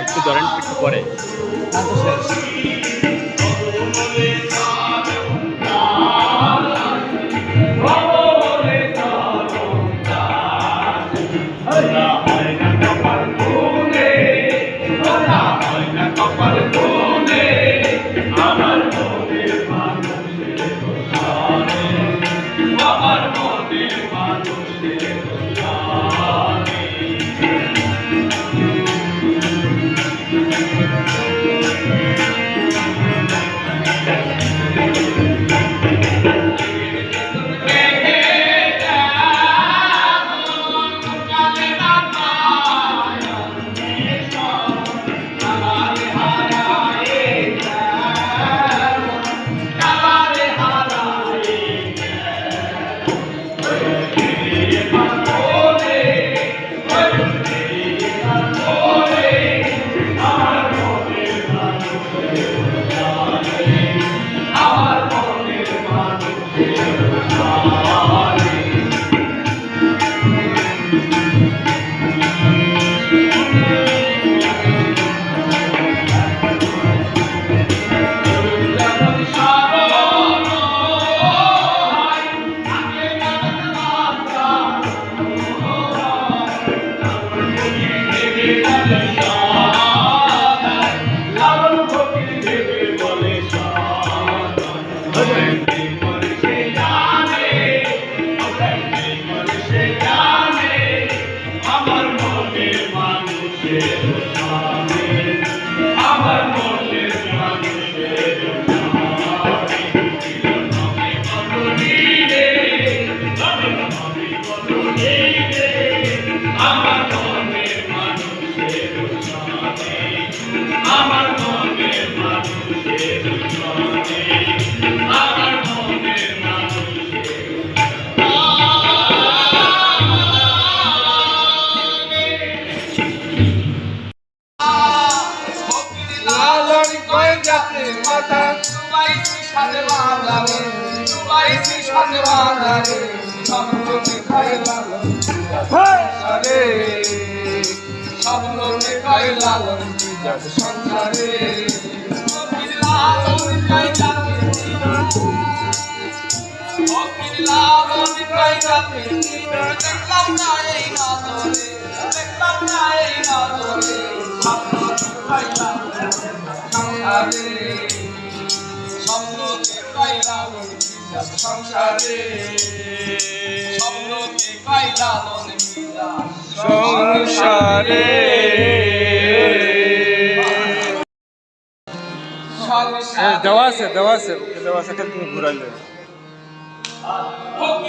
একটু ধরেন পরে। লালন বিজাত সংসারে। লালন কয় লালন কয় দেখলাম না এই নজরে দেখলাম না এই নজরে স্বপ্ন সংসারে। স্বপ্নকে পাইলাম সংসারে। স্বপ্নকে পাইলাম সংসারে। दवा से दवा से दवा से कर तुम्हें घुरा ले Oh,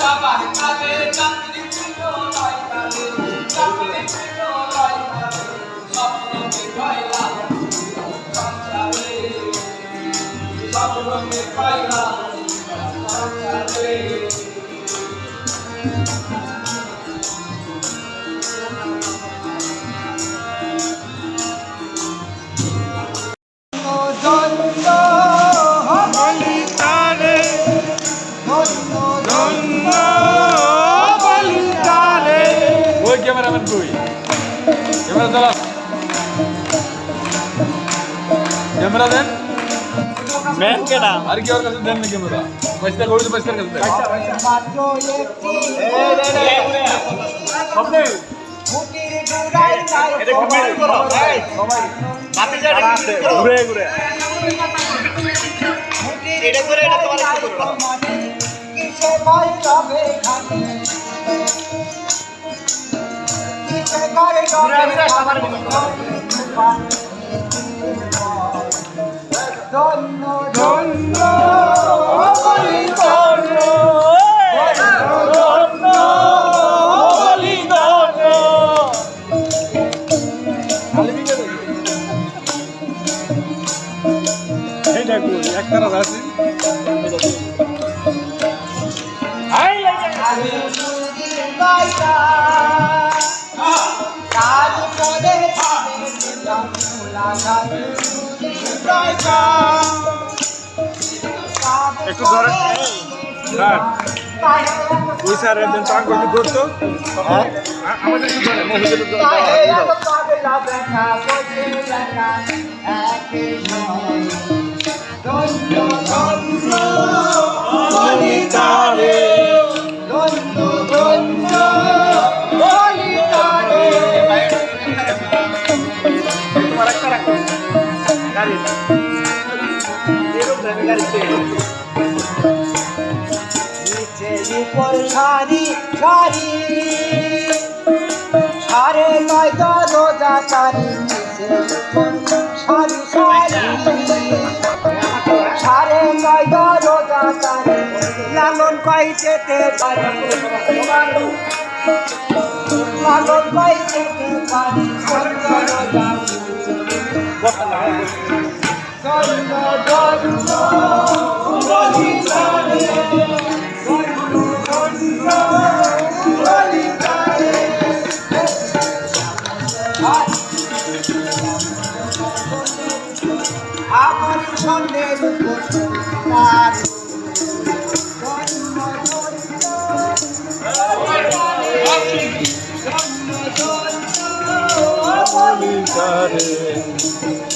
যাবার কালে চাকরি ছিল নয় কালে চাকরি ছিল নয় কালে স্বপ্ন পাইলাম সংসারে স্বপ্ন পাইলাম সংসারে ওই ক্যামেরাম্যান কই? ক্যামেরা চালা ক্যামেরা দেন। ম্যান কেডা? আর কি ওর কাছে দেন না ক্যামেরা? পয়সা কই তো পয়সা কাছে দেন। করো ঘুরে ঘুরে। এটা করে এটা তোমার কিসে বল রবে খানে ধন্য ধন্য বলিদানে ধন্য একটু ধরে স্যার ওই স্যার একজন চান করতে ধরতো আমাদের একটু ধরে মহিলাদের বলিদারে এরকম দামি গাড়িতে নিচে উপর সারি সারি। সারে নয় দরজা চারি নিচে উপর সারি সারি। সারে নয় দরজা চারি লালন কই যেতে পারি তারে